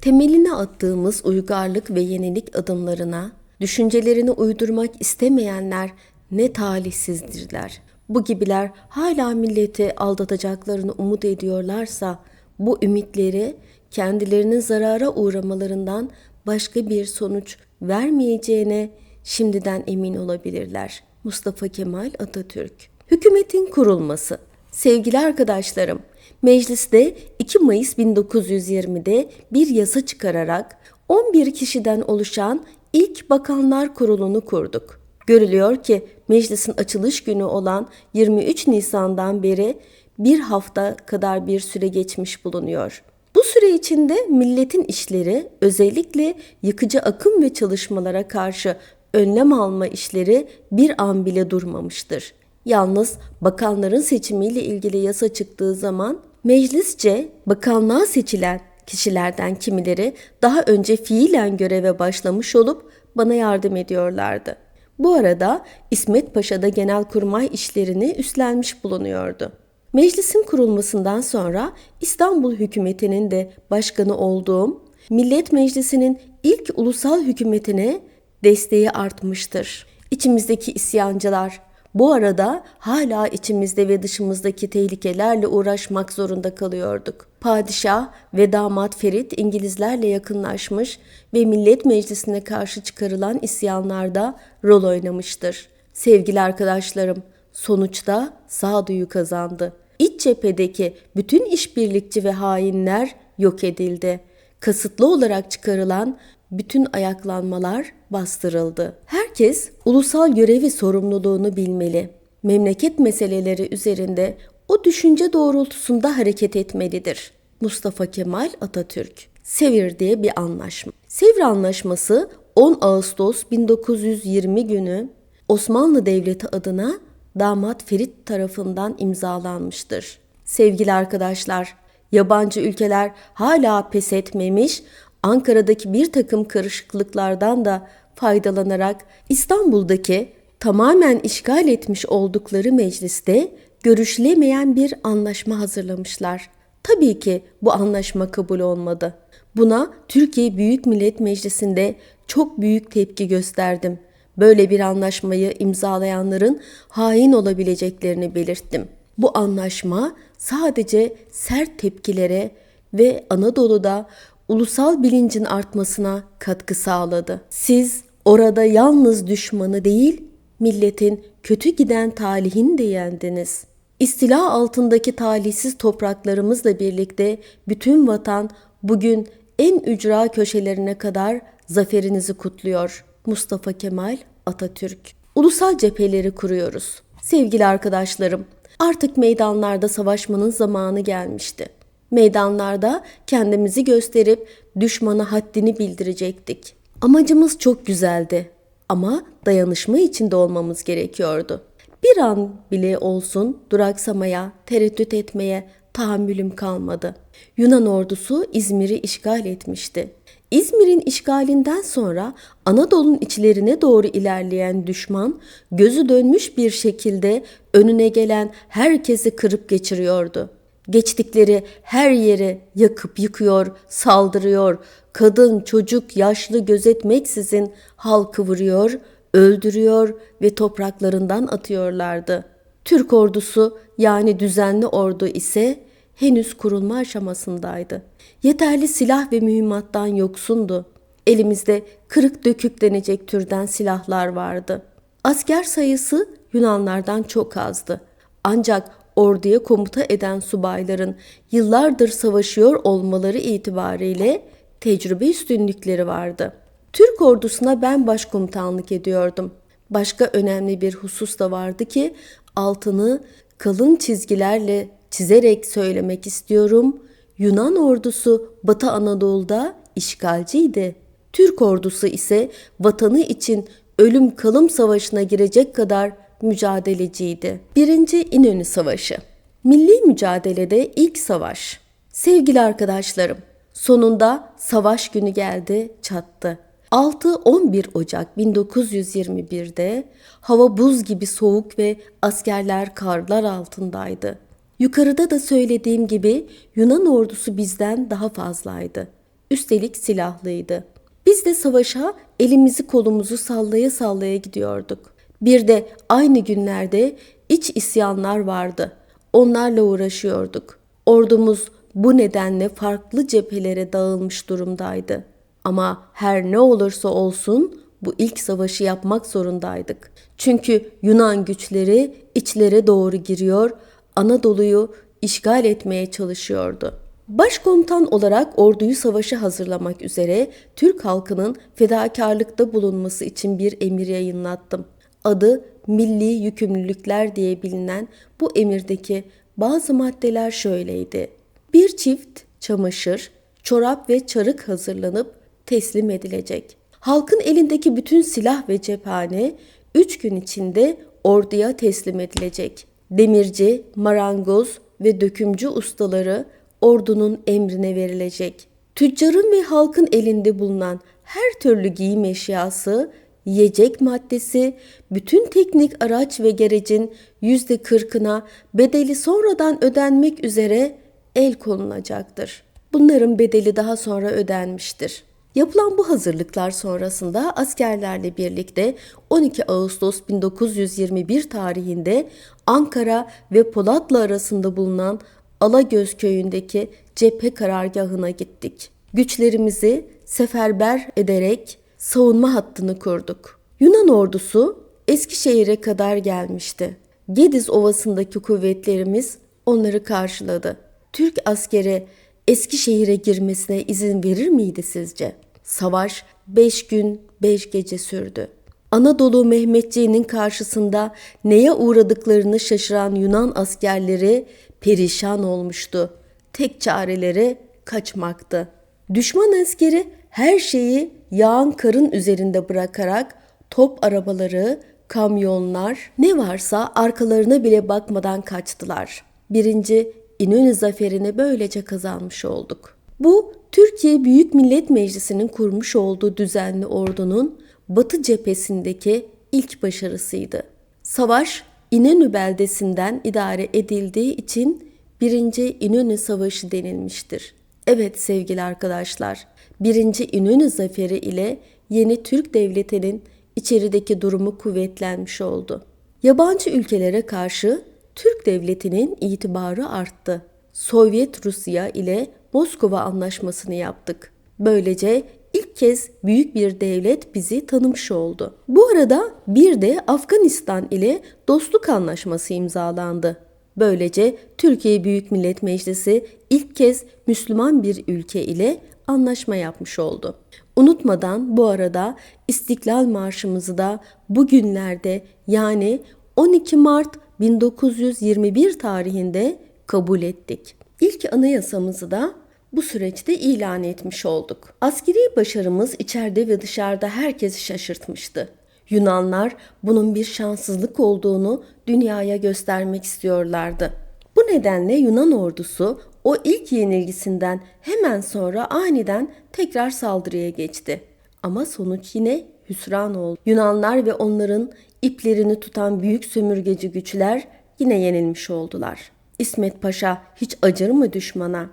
Temelini attığımız uygarlık ve yenilik adımlarına, düşüncelerini uydurmak istemeyenler ne talihsizdirler. Bu gibiler hala milleti aldatacaklarını umut ediyorlarsa, bu ümitleri kendilerinin zarara uğramalarından başka bir sonuç vermeyeceğine şimdiden emin olabilirler. Mustafa Kemal Atatürk Hükümetin kurulması Sevgili arkadaşlarım, mecliste 2 Mayıs 1920'de bir yasa çıkararak 11 kişiden oluşan ilk Bakanlar Kurulu'nu kurduk. Görülüyor ki meclisin açılış günü olan 23 Nisan'dan beri bir hafta kadar bir süre geçmiş bulunuyor. Bu süre içinde milletin işleri özellikle yıkıcı akım ve çalışmalara karşı önlem alma işleri bir an bile durmamıştır. Yalnız bakanların seçimiyle ilgili yasa çıktığı zaman meclisçe bakanlığa seçilen kişilerden kimileri daha önce fiilen göreve başlamış olup bana yardım ediyorlardı. Bu arada İsmet Paşa da genelkurmay işlerini üstlenmiş bulunuyordu. Meclisin kurulmasından sonra İstanbul hükümetinin de başkanı olduğum Millet Meclisi'nin ilk ulusal hükümetine desteği artmıştır. İçimizdeki isyancılar bu arada hala içimizde ve dışımızdaki tehlikelerle uğraşmak zorunda kalıyorduk. Padişah ve damat Ferit İngilizlerle yakınlaşmış ve Millet Meclisi'ne karşı çıkarılan isyanlarda rol oynamıştır. Sevgili arkadaşlarım, sonuçta sağduyu kazandı. İç cephedeki bütün işbirlikçi ve hainler yok edildi. Kasıtlı olarak çıkarılan bütün ayaklanmalar bastırıldı. Herkes ulusal görevi sorumluluğunu bilmeli. Memleket meseleleri üzerinde o düşünce doğrultusunda hareket etmelidir. Mustafa Kemal Atatürk Sevir diye bir anlaşma. Sevr Anlaşması 10 Ağustos 1920 günü Osmanlı Devleti adına damat Ferit tarafından imzalanmıştır. Sevgili arkadaşlar, yabancı ülkeler hala pes etmemiş, Ankara'daki bir takım karışıklıklardan da faydalanarak İstanbul'daki tamamen işgal etmiş oldukları mecliste görüşülemeyen bir anlaşma hazırlamışlar. Tabii ki bu anlaşma kabul olmadı. Buna Türkiye Büyük Millet Meclisi'nde çok büyük tepki gösterdim. Böyle bir anlaşmayı imzalayanların hain olabileceklerini belirttim. Bu anlaşma sadece sert tepkilere ve Anadolu'da ulusal bilincin artmasına katkı sağladı. Siz orada yalnız düşmanı değil, milletin kötü giden talihini de yendiniz. İstila altındaki talihsiz topraklarımızla birlikte bütün vatan bugün en ücra köşelerine kadar zaferinizi kutluyor. Mustafa Kemal Atatürk. Ulusal cepheleri kuruyoruz. Sevgili arkadaşlarım, artık meydanlarda savaşmanın zamanı gelmişti. Meydanlarda kendimizi gösterip düşmana haddini bildirecektik. Amacımız çok güzeldi ama dayanışma içinde olmamız gerekiyordu. Bir an bile olsun duraksamaya, tereddüt etmeye tahammülüm kalmadı. Yunan ordusu İzmir'i işgal etmişti. İzmir'in işgalinden sonra Anadolu'nun içlerine doğru ilerleyen düşman gözü dönmüş bir şekilde önüne gelen herkesi kırıp geçiriyordu. Geçtikleri her yeri yakıp yıkıyor, saldırıyor. Kadın, çocuk, yaşlı gözetmeksizin halkı vuruyor, öldürüyor ve topraklarından atıyorlardı. Türk ordusu yani düzenli ordu ise henüz kurulma aşamasındaydı. Yeterli silah ve mühimmattan yoksundu. Elimizde kırık dökük denecek türden silahlar vardı. Asker sayısı Yunanlardan çok azdı. Ancak orduya komuta eden subayların yıllardır savaşıyor olmaları itibariyle tecrübe üstünlükleri vardı. Türk ordusuna ben başkomutanlık ediyordum. Başka önemli bir husus da vardı ki altını kalın çizgilerle çizerek söylemek istiyorum. Yunan ordusu Batı Anadolu'da işgalciydi. Türk ordusu ise vatanı için ölüm kalım savaşına girecek kadar mücadeleciydi. Birinci İnönü Savaşı Milli mücadelede ilk savaş. Sevgili arkadaşlarım, sonunda savaş günü geldi, çattı. 6-11 Ocak 1921'de hava buz gibi soğuk ve askerler karlar altındaydı. Yukarıda da söylediğim gibi Yunan ordusu bizden daha fazlaydı. Üstelik silahlıydı. Biz de savaşa elimizi kolumuzu sallaya sallaya gidiyorduk. Bir de aynı günlerde iç isyanlar vardı. Onlarla uğraşıyorduk. Ordumuz bu nedenle farklı cephelere dağılmış durumdaydı. Ama her ne olursa olsun bu ilk savaşı yapmak zorundaydık. Çünkü Yunan güçleri içlere doğru giriyor, Anadolu'yu işgal etmeye çalışıyordu. Başkomutan olarak orduyu savaşa hazırlamak üzere Türk halkının fedakarlıkta bulunması için bir emir yayınlattım. Adı Milli Yükümlülükler diye bilinen bu emirdeki bazı maddeler şöyleydi. Bir çift çamaşır, çorap ve çarık hazırlanıp teslim edilecek. Halkın elindeki bütün silah ve cephane 3 gün içinde orduya teslim edilecek. Demirci, marangoz ve dökümcü ustaları ordunun emrine verilecek. Tüccarın ve halkın elinde bulunan her türlü giyim eşyası, yiyecek maddesi, bütün teknik araç ve gerecin yüzde kırkına bedeli sonradan ödenmek üzere el konulacaktır. Bunların bedeli daha sonra ödenmiştir. Yapılan bu hazırlıklar sonrasında askerlerle birlikte 12 Ağustos 1921 tarihinde Ankara ve Polatlı arasında bulunan Alagöz köyündeki cephe karargahına gittik. Güçlerimizi seferber ederek savunma hattını kurduk. Yunan ordusu Eskişehir'e kadar gelmişti. Gediz Ovası'ndaki kuvvetlerimiz onları karşıladı. Türk askeri Eskişehir'e girmesine izin verir miydi sizce? Savaş 5 gün 5 gece sürdü. Anadolu Mehmetçiğinin karşısında neye uğradıklarını şaşıran Yunan askerleri perişan olmuştu. Tek çareleri kaçmaktı. Düşman askeri her şeyi yağan karın üzerinde bırakarak top arabaları, kamyonlar ne varsa arkalarına bile bakmadan kaçtılar. Birinci İnönü zaferini böylece kazanmış olduk. Bu Türkiye Büyük Millet Meclisi'nin kurmuş olduğu düzenli ordunun Batı cephesindeki ilk başarısıydı. Savaş İnönü beldesinden idare edildiği için 1. İnönü Savaşı denilmiştir. Evet sevgili arkadaşlar, 1. İnönü Zaferi ile yeni Türk Devleti'nin içerideki durumu kuvvetlenmiş oldu. Yabancı ülkelere karşı Türk Devleti'nin itibarı arttı. Sovyet Rusya ile Moskova Anlaşması'nı yaptık. Böylece ilk kez büyük bir devlet bizi tanımış oldu. Bu arada bir de Afganistan ile dostluk anlaşması imzalandı. Böylece Türkiye Büyük Millet Meclisi ilk kez Müslüman bir ülke ile anlaşma yapmış oldu. Unutmadan bu arada İstiklal Marşımızı da bugünlerde yani 12 Mart 1921 tarihinde kabul ettik. İlk anayasamızı da bu süreçte ilan etmiş olduk. Askeri başarımız içeride ve dışarıda herkesi şaşırtmıştı. Yunanlar bunun bir şanssızlık olduğunu dünyaya göstermek istiyorlardı. Bu nedenle Yunan ordusu o ilk yenilgisinden hemen sonra aniden tekrar saldırıya geçti. Ama sonuç yine hüsran oldu. Yunanlar ve onların iplerini tutan büyük sömürgeci güçler yine yenilmiş oldular. İsmet Paşa hiç acır mı düşmana?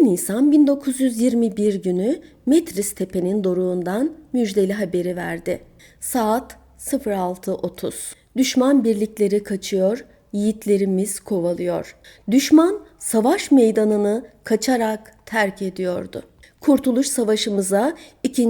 1 Nisan 1921 günü Metris Tepe'nin doruğundan müjdeli haberi verdi. Saat 06.30. Düşman birlikleri kaçıyor, yiğitlerimiz kovalıyor. Düşman savaş meydanını kaçarak terk ediyordu. Kurtuluş Savaşımıza 2.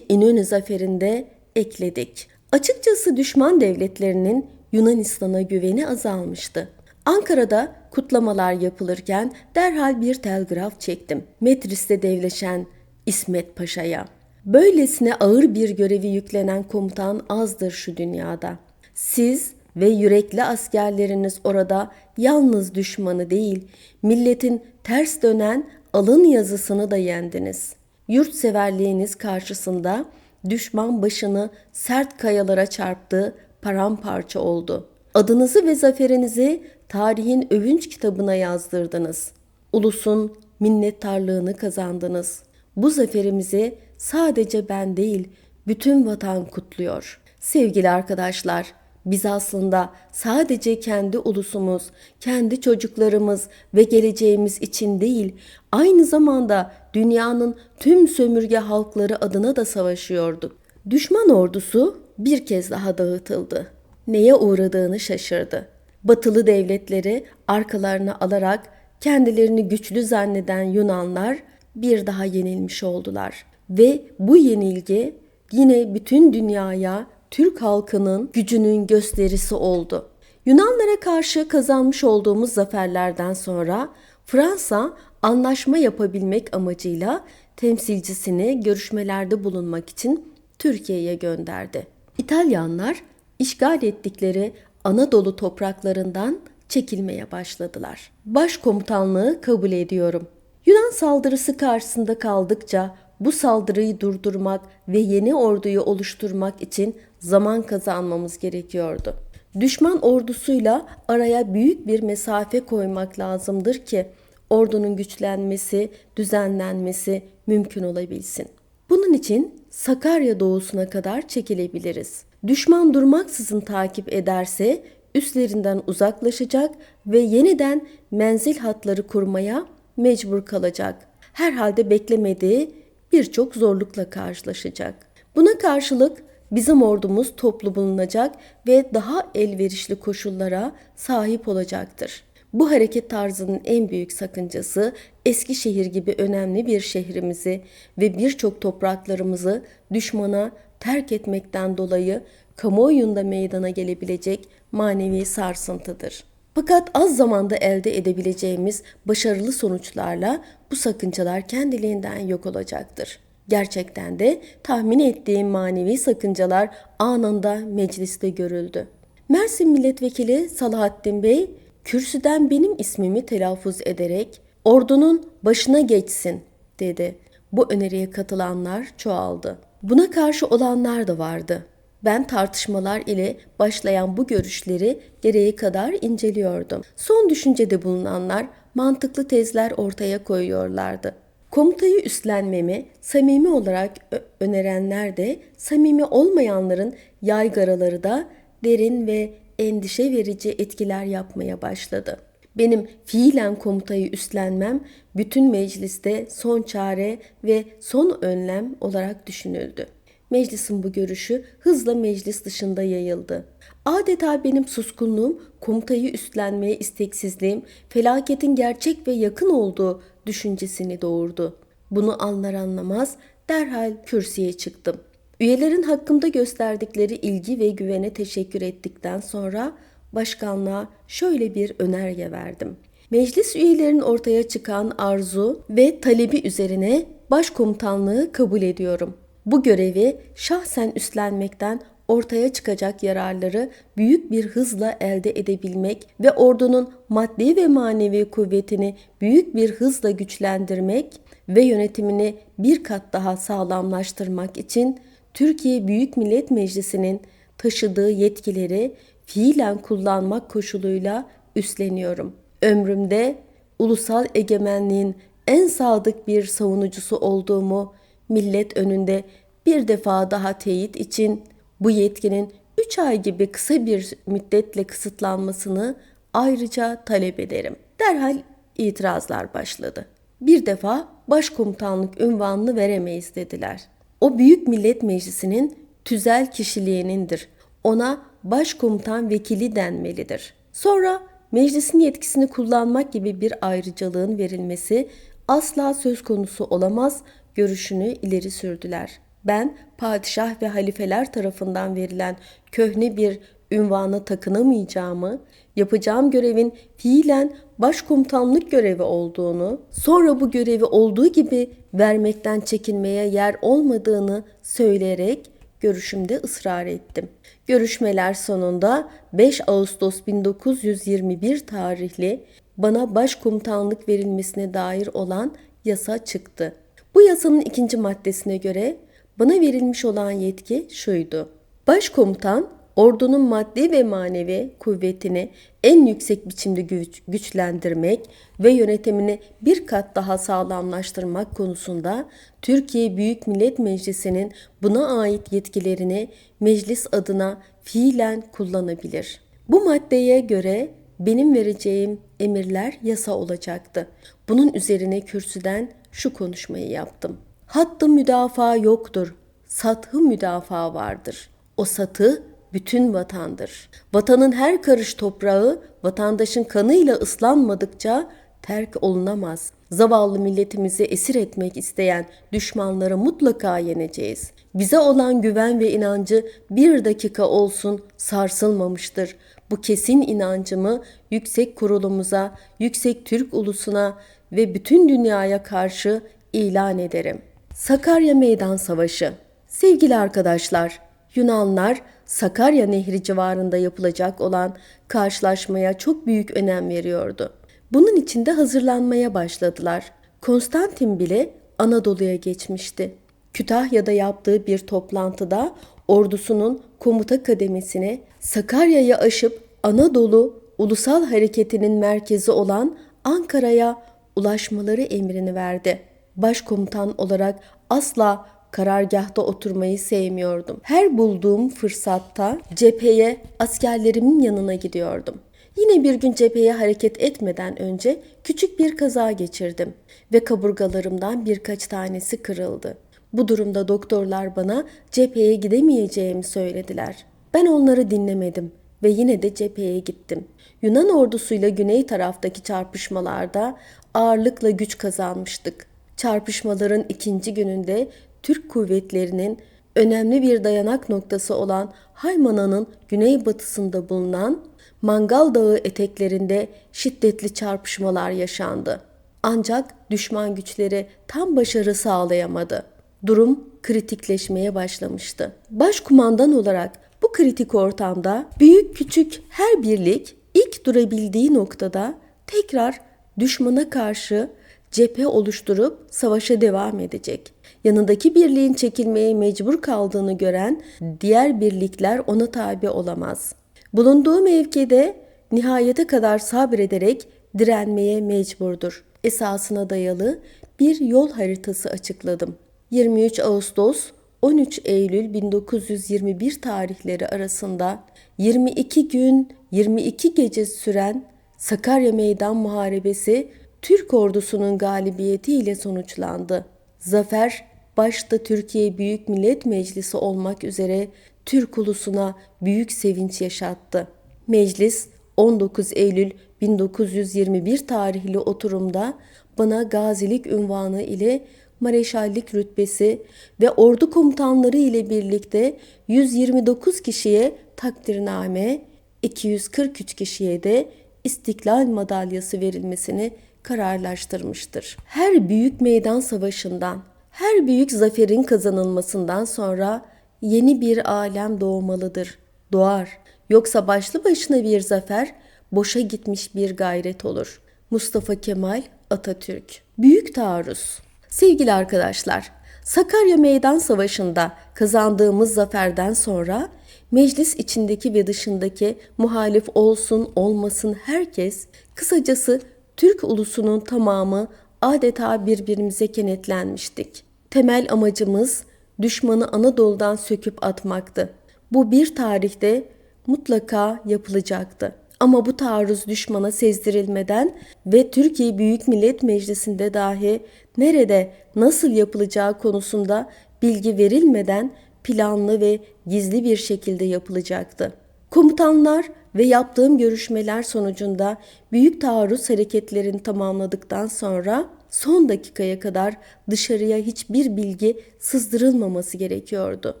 İnönü Zaferi'nde ekledik. Açıkçası düşman devletlerinin Yunanistan'a güveni azalmıştı. Ankara'da kutlamalar yapılırken derhal bir telgraf çektim. Metris'te devleşen İsmet Paşa'ya. Böylesine ağır bir görevi yüklenen komutan azdır şu dünyada. Siz ve yürekli askerleriniz orada yalnız düşmanı değil, milletin ters dönen alın yazısını da yendiniz. Yurtseverliğiniz karşısında düşman başını sert kayalara çarptı, paramparça oldu. Adınızı ve zaferinizi tarihin övünç kitabına yazdırdınız. Ulusun minnettarlığını kazandınız. Bu zaferimizi sadece ben değil, bütün vatan kutluyor. Sevgili arkadaşlar, Biz aslında sadece kendi ulusumuz, kendi çocuklarımız ve geleceğimiz için değil, aynı zamanda dünyanın tüm sömürge halkları adına da savaşıyorduk. Düşman ordusu bir kez daha dağıtıldı. Neye uğradığını şaşırdı. Batılı devletleri arkalarına alarak kendilerini güçlü zanneden Yunanlar bir daha yenilmiş oldular. Ve bu yenilgi yine bütün dünyaya Türk halkının gücünün gösterisi oldu. Yunanlara karşı kazanmış olduğumuz zaferlerden sonra Fransa anlaşma yapabilmek amacıyla temsilcisini görüşmelerde bulunmak için Türkiye'ye gönderdi. İtalyanlar işgal ettikleri Anadolu topraklarından çekilmeye başladılar. Başkomutanlığı kabul ediyorum. Yunan saldırısı karşısında kaldıkça bu saldırıyı durdurmak ve yeni orduyu oluşturmak için zaman kazanmamız gerekiyordu. Düşman ordusuyla araya büyük bir mesafe koymak lazımdır ki ordunun güçlenmesi, düzenlenmesi mümkün olabilsin. Bunun için Sakarya doğusuna kadar çekilebiliriz. Düşman durmaksızın takip ederse üstlerinden uzaklaşacak ve yeniden menzil hatları kurmaya mecbur kalacak. Herhalde beklemediği birçok zorlukla karşılaşacak. Buna karşılık bizim ordumuz toplu bulunacak ve daha elverişli koşullara sahip olacaktır. Bu hareket tarzının en büyük sakıncası Eskişehir gibi önemli bir şehrimizi ve birçok topraklarımızı düşmana terk etmekten dolayı kamuoyunda meydana gelebilecek manevi sarsıntıdır. Fakat az zamanda elde edebileceğimiz başarılı sonuçlarla bu sakıncalar kendiliğinden yok olacaktır. Gerçekten de tahmin ettiğim manevi sakıncalar anında mecliste görüldü. Mersin Milletvekili Salahattin Bey kürsüden benim ismimi telaffuz ederek ordunun başına geçsin dedi. Bu öneriye katılanlar çoğaldı. Buna karşı olanlar da vardı. Ben tartışmalar ile başlayan bu görüşleri gereği kadar inceliyordum. Son düşüncede bulunanlar mantıklı tezler ortaya koyuyorlardı. Komutayı üstlenmemi samimi olarak önerenler de samimi olmayanların yaygaraları da derin ve endişe verici etkiler yapmaya başladı. Benim fiilen komutayı üstlenmem bütün mecliste son çare ve son önlem olarak düşünüldü. Meclisin bu görüşü hızla meclis dışında yayıldı. Adeta benim suskunluğum, komutayı üstlenmeye isteksizliğim, felaketin gerçek ve yakın olduğu düşüncesini doğurdu. Bunu anlar anlamaz derhal kürsüye çıktım. Üyelerin hakkımda gösterdikleri ilgi ve güvene teşekkür ettikten sonra başkanlığa şöyle bir önerge verdim. Meclis üyelerinin ortaya çıkan arzu ve talebi üzerine başkomutanlığı kabul ediyorum. Bu görevi şahsen üstlenmekten ortaya çıkacak yararları büyük bir hızla elde edebilmek ve ordunun maddi ve manevi kuvvetini büyük bir hızla güçlendirmek ve yönetimini bir kat daha sağlamlaştırmak için Türkiye Büyük Millet Meclisi'nin taşıdığı yetkileri fiilen kullanmak koşuluyla üstleniyorum. Ömrümde ulusal egemenliğin en sadık bir savunucusu olduğumu millet önünde bir defa daha teyit için bu yetkinin 3 ay gibi kısa bir müddetle kısıtlanmasını ayrıca talep ederim. Derhal itirazlar başladı. Bir defa başkomutanlık ünvanını veremeyiz dediler. O Büyük Millet Meclisi'nin tüzel kişiliğinindir. Ona başkomutan vekili denmelidir. Sonra meclisin yetkisini kullanmak gibi bir ayrıcalığın verilmesi asla söz konusu olamaz görüşünü ileri sürdüler. Ben padişah ve halifeler tarafından verilen köhne bir ünvana takınamayacağımı, yapacağım görevin fiilen başkomutanlık görevi olduğunu, sonra bu görevi olduğu gibi vermekten çekinmeye yer olmadığını söyleyerek görüşümde ısrar ettim. Görüşmeler sonunda 5 Ağustos 1921 tarihli bana başkomutanlık verilmesine dair olan yasa çıktı. Bu yasanın ikinci maddesine göre bana verilmiş olan yetki şuydu. Başkomutan ordunun maddi ve manevi kuvvetini en yüksek biçimde güç, güçlendirmek ve yönetimini bir kat daha sağlamlaştırmak konusunda Türkiye Büyük Millet Meclisi'nin buna ait yetkilerini meclis adına fiilen kullanabilir. Bu maddeye göre benim vereceğim emirler yasa olacaktı. Bunun üzerine kürsüden şu konuşmayı yaptım. Hattı müdafaa yoktur. Sathı müdafaa vardır. O satı bütün vatandır. Vatanın her karış toprağı vatandaşın kanıyla ıslanmadıkça terk olunamaz. Zavallı milletimizi esir etmek isteyen düşmanları mutlaka yeneceğiz. Bize olan güven ve inancı bir dakika olsun sarsılmamıştır. Bu kesin inancımı yüksek kurulumuza, yüksek Türk ulusuna ve bütün dünyaya karşı ilan ederim. Sakarya Meydan Savaşı Sevgili arkadaşlar, Yunanlar Sakarya Nehri civarında yapılacak olan karşılaşmaya çok büyük önem veriyordu. Bunun için de hazırlanmaya başladılar. Konstantin bile Anadolu'ya geçmişti. Kütahya'da yaptığı bir toplantıda ordusunun komuta kademesine Sakarya'yı aşıp Anadolu ulusal hareketinin merkezi olan Ankara'ya ulaşmaları emrini verdi. Başkomutan olarak asla karargahta oturmayı sevmiyordum. Her bulduğum fırsatta cepheye askerlerimin yanına gidiyordum. Yine bir gün cepheye hareket etmeden önce küçük bir kaza geçirdim ve kaburgalarımdan birkaç tanesi kırıldı. Bu durumda doktorlar bana cepheye gidemeyeceğimi söylediler. Ben onları dinlemedim ve yine de cepheye gittim. Yunan ordusuyla güney taraftaki çarpışmalarda ağırlıkla güç kazanmıştık. Çarpışmaların ikinci gününde Türk kuvvetlerinin önemli bir dayanak noktası olan Haymana'nın güneybatısında bulunan Mangal Dağı eteklerinde şiddetli çarpışmalar yaşandı. Ancak düşman güçleri tam başarı sağlayamadı. Durum kritikleşmeye başlamıştı. Başkumandan olarak bu kritik ortamda büyük küçük her birlik ilk durabildiği noktada tekrar düşmana karşı cephe oluşturup savaşa devam edecek. Yanındaki birliğin çekilmeye mecbur kaldığını gören diğer birlikler ona tabi olamaz. Bulunduğu mevkide nihayete kadar sabrederek direnmeye mecburdur. Esasına dayalı bir yol haritası açıkladım. 23 Ağustos 13 Eylül 1921 tarihleri arasında 22 gün 22 gece süren Sakarya Meydan Muharebesi Türk ordusunun galibiyetiyle sonuçlandı. Zafer başta Türkiye Büyük Millet Meclisi olmak üzere Türk ulusuna büyük sevinç yaşattı. Meclis 19 Eylül 1921 tarihli oturumda bana gazilik ünvanı ile mareşallik rütbesi ve ordu komutanları ile birlikte 129 kişiye takdirname, 243 kişiye de İstiklal Madalyası verilmesini kararlaştırmıştır. Her büyük meydan savaşından, her büyük zaferin kazanılmasından sonra yeni bir alem doğmalıdır. Doğar. Yoksa başlı başına bir zafer boşa gitmiş bir gayret olur. Mustafa Kemal Atatürk. Büyük taarruz. Sevgili arkadaşlar, Sakarya Meydan Savaşı'nda kazandığımız zaferden sonra meclis içindeki ve dışındaki muhalif olsun olmasın herkes kısacası Türk ulusunun tamamı adeta birbirimize kenetlenmiştik. Temel amacımız düşmanı Anadolu'dan söküp atmaktı. Bu bir tarihte mutlaka yapılacaktı. Ama bu taarruz düşmana sezdirilmeden ve Türkiye Büyük Millet Meclisi'nde dahi nerede nasıl yapılacağı konusunda bilgi verilmeden planlı ve gizli bir şekilde yapılacaktı. Komutanlar ve yaptığım görüşmeler sonucunda büyük taarruz hareketlerini tamamladıktan sonra son dakikaya kadar dışarıya hiçbir bilgi sızdırılmaması gerekiyordu.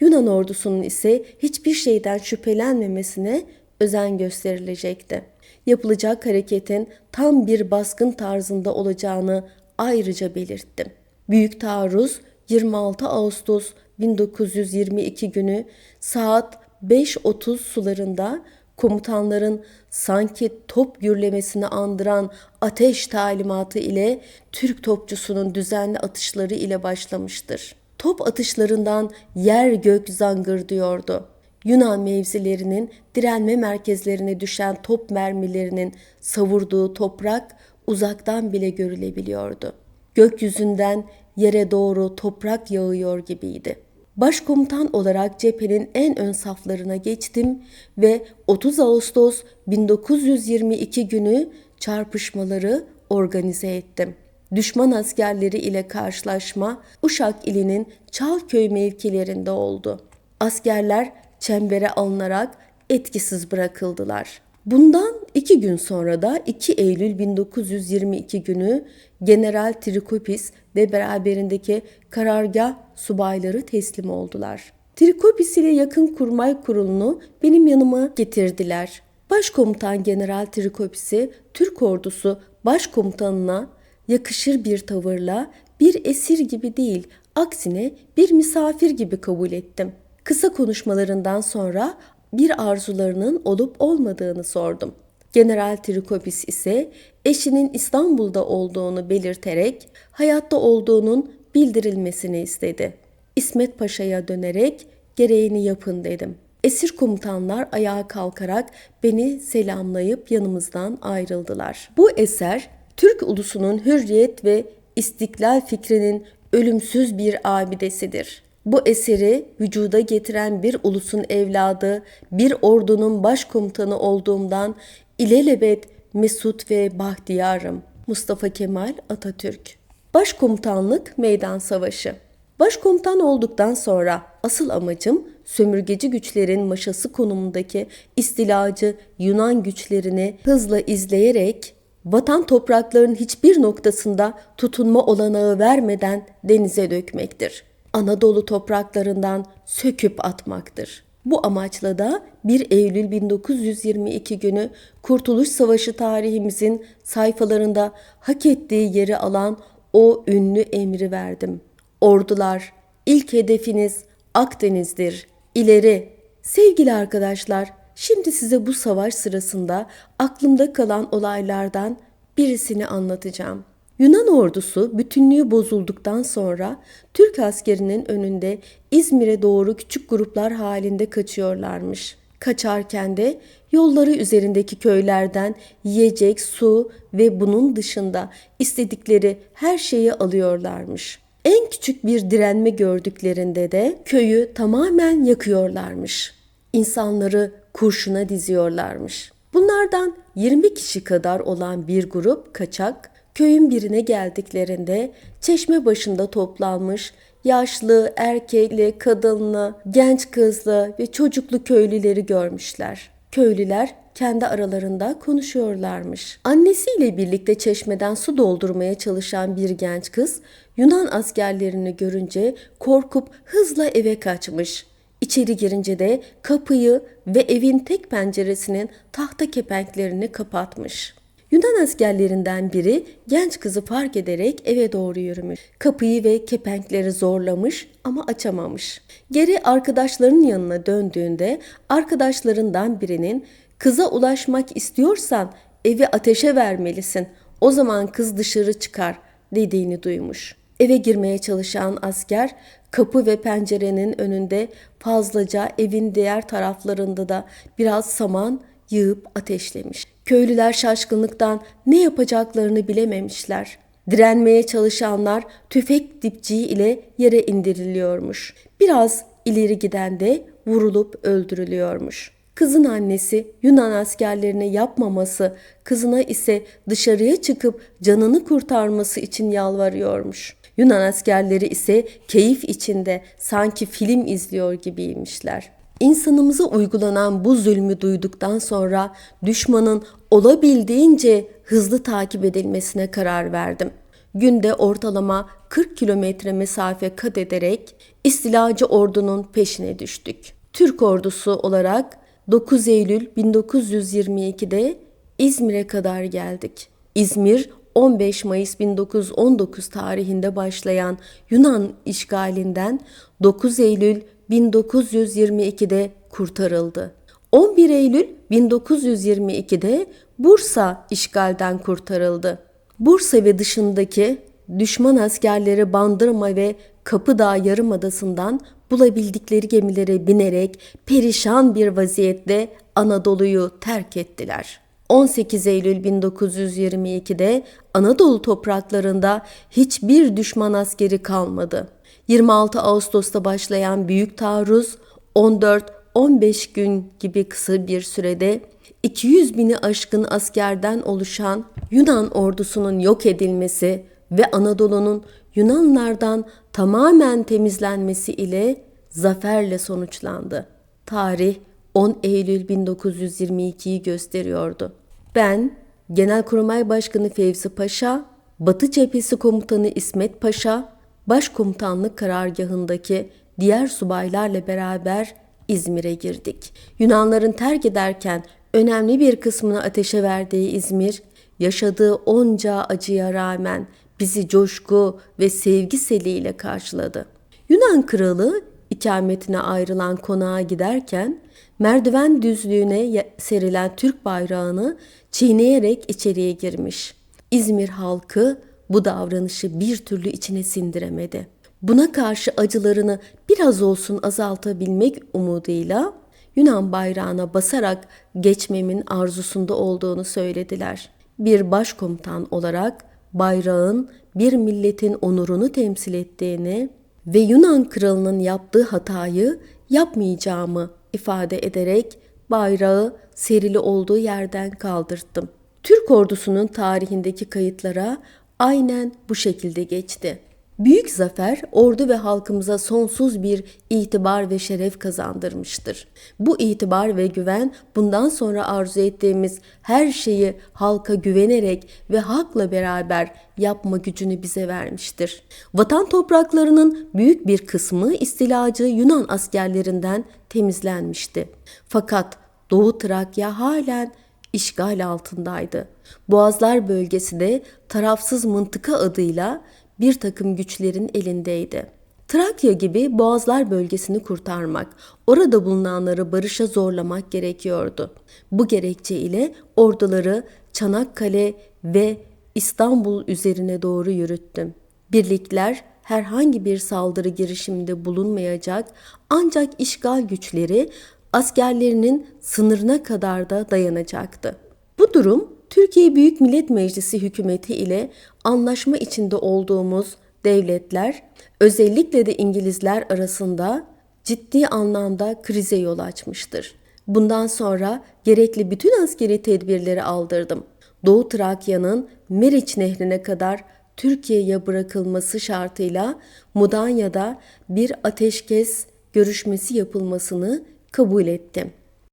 Yunan ordusunun ise hiçbir şeyden şüphelenmemesine özen gösterilecekti. Yapılacak hareketin tam bir baskın tarzında olacağını ayrıca belirttim. Büyük taarruz 26 Ağustos 1922 günü saat 5.30 sularında komutanların sanki top gürlemesini andıran ateş talimatı ile Türk topçusunun düzenli atışları ile başlamıştır. Top atışlarından yer gök zangır diyordu. Yunan mevzilerinin direnme merkezlerine düşen top mermilerinin savurduğu toprak uzaktan bile görülebiliyordu. Gökyüzünden yere doğru toprak yağıyor gibiydi. Başkomutan olarak cephenin en ön saflarına geçtim ve 30 Ağustos 1922 günü çarpışmaları organize ettim. Düşman askerleri ile karşılaşma Uşak ilinin Çalköy mevkilerinde oldu. Askerler çembere alınarak etkisiz bırakıldılar. Bundan iki gün sonra da 2 Eylül 1922 günü General Trikopis ve beraberindeki karargah subayları teslim oldular. Trikopis ile yakın kurmay kurulunu benim yanıma getirdiler. Başkomutan General Trikopis'i Türk ordusu başkomutanına yakışır bir tavırla bir esir gibi değil, aksine bir misafir gibi kabul ettim. Kısa konuşmalarından sonra bir arzularının olup olmadığını sordum. General Trikopis ise eşinin İstanbul'da olduğunu belirterek hayatta olduğunun bildirilmesini istedi. İsmet Paşa'ya dönerek gereğini yapın dedim. Esir komutanlar ayağa kalkarak beni selamlayıp yanımızdan ayrıldılar. Bu eser Türk ulusunun hürriyet ve istiklal fikrinin ölümsüz bir abidesidir. Bu eseri vücuda getiren bir ulusun evladı, bir ordunun başkomutanı olduğumdan ilelebet mesut ve bahtiyarım. Mustafa Kemal Atatürk Başkomutanlık Meydan Savaşı Başkomutan olduktan sonra asıl amacım sömürgeci güçlerin maşası konumundaki istilacı Yunan güçlerini hızla izleyerek vatan topraklarının hiçbir noktasında tutunma olanağı vermeden denize dökmektir. Anadolu topraklarından söküp atmaktır. Bu amaçla da 1 Eylül 1922 günü Kurtuluş Savaşı tarihimizin sayfalarında hak ettiği yeri alan o ünlü emri verdim. Ordular, ilk hedefiniz Akdeniz'dir. İleri. Sevgili arkadaşlar, şimdi size bu savaş sırasında aklımda kalan olaylardan birisini anlatacağım. Yunan ordusu bütünlüğü bozulduktan sonra Türk askerinin önünde İzmir'e doğru küçük gruplar halinde kaçıyorlarmış. Kaçarken de yolları üzerindeki köylerden yiyecek, su ve bunun dışında istedikleri her şeyi alıyorlarmış. En küçük bir direnme gördüklerinde de köyü tamamen yakıyorlarmış. İnsanları kurşuna diziyorlarmış. Bunlardan 20 kişi kadar olan bir grup kaçak köyün birine geldiklerinde çeşme başında toplanmış yaşlı, erkekli, kadınlı, genç kızlı ve çocuklu köylüleri görmüşler. Köylüler kendi aralarında konuşuyorlarmış. Annesiyle birlikte çeşmeden su doldurmaya çalışan bir genç kız Yunan askerlerini görünce korkup hızla eve kaçmış. İçeri girince de kapıyı ve evin tek penceresinin tahta kepenklerini kapatmış. Yunan askerlerinden biri genç kızı fark ederek eve doğru yürümüş. Kapıyı ve kepenkleri zorlamış ama açamamış. Geri arkadaşlarının yanına döndüğünde arkadaşlarından birinin kıza ulaşmak istiyorsan evi ateşe vermelisin. O zaman kız dışarı çıkar dediğini duymuş. Eve girmeye çalışan asker kapı ve pencerenin önünde fazlaca evin diğer taraflarında da biraz saman yığıp ateşlemiş. Köylüler şaşkınlıktan ne yapacaklarını bilememişler. Direnmeye çalışanlar tüfek dipçiği ile yere indiriliyormuş. Biraz ileri giden de vurulup öldürülüyormuş. Kızın annesi Yunan askerlerine yapmaması, kızına ise dışarıya çıkıp canını kurtarması için yalvarıyormuş. Yunan askerleri ise keyif içinde sanki film izliyor gibiymişler. İnsanımıza uygulanan bu zulmü duyduktan sonra düşmanın olabildiğince hızlı takip edilmesine karar verdim. Günde ortalama 40 kilometre mesafe kat ederek istilacı ordunun peşine düştük. Türk ordusu olarak 9 Eylül 1922'de İzmir'e kadar geldik. İzmir 15 Mayıs 1919 tarihinde başlayan Yunan işgalinden 9 Eylül 1922'de kurtarıldı. 11 Eylül 1922'de Bursa işgalden kurtarıldı. Bursa ve dışındaki düşman askerleri Bandırma ve Kapıdağ Yarımadası'ndan bulabildikleri gemilere binerek perişan bir vaziyette Anadolu'yu terk ettiler. 18 Eylül 1922'de Anadolu topraklarında hiçbir düşman askeri kalmadı. 26 Ağustos'ta başlayan büyük taarruz 14-15 gün gibi kısa bir sürede 200 bini aşkın askerden oluşan Yunan ordusunun yok edilmesi ve Anadolu'nun Yunanlardan tamamen temizlenmesi ile zaferle sonuçlandı. Tarih 10 Eylül 1922'yi gösteriyordu. Ben Genelkurmay Başkanı Fevzi Paşa, Batı Cephesi Komutanı İsmet Paşa, Başkomutanlık karargahındaki diğer subaylarla beraber İzmir'e girdik. Yunanların terk ederken önemli bir kısmını ateşe verdiği İzmir, yaşadığı onca acıya rağmen bizi coşku ve sevgi seliyle karşıladı. Yunan kralı ikametine ayrılan konağa giderken merdiven düzlüğüne serilen Türk bayrağını çiğneyerek içeriye girmiş. İzmir halkı bu davranışı bir türlü içine sindiremedi. Buna karşı acılarını biraz olsun azaltabilmek umuduyla Yunan bayrağına basarak geçmemin arzusunda olduğunu söylediler. Bir başkomutan olarak bayrağın bir milletin onurunu temsil ettiğini ve Yunan kralının yaptığı hatayı yapmayacağımı ifade ederek bayrağı serili olduğu yerden kaldırttım. Türk ordusunun tarihindeki kayıtlara aynen bu şekilde geçti. Büyük zafer ordu ve halkımıza sonsuz bir itibar ve şeref kazandırmıştır. Bu itibar ve güven bundan sonra arzu ettiğimiz her şeyi halka güvenerek ve halkla beraber yapma gücünü bize vermiştir. Vatan topraklarının büyük bir kısmı istilacı Yunan askerlerinden temizlenmişti. Fakat Doğu Trakya halen işgal altındaydı. Boğazlar bölgesi de tarafsız mıntıka adıyla bir takım güçlerin elindeydi. Trakya gibi Boğazlar bölgesini kurtarmak, orada bulunanları barışa zorlamak gerekiyordu. Bu gerekçe ile orduları Çanakkale ve İstanbul üzerine doğru yürüttüm. Birlikler herhangi bir saldırı girişiminde bulunmayacak ancak işgal güçleri askerlerinin sınırına kadar da dayanacaktı. Bu durum Türkiye Büyük Millet Meclisi hükümeti ile anlaşma içinde olduğumuz devletler, özellikle de İngilizler arasında ciddi anlamda krize yol açmıştır. Bundan sonra gerekli bütün askeri tedbirleri aldırdım. Doğu Trakya'nın Meriç Nehri'ne kadar Türkiye'ye bırakılması şartıyla Mudanya'da bir ateşkes görüşmesi yapılmasını kabul ettim.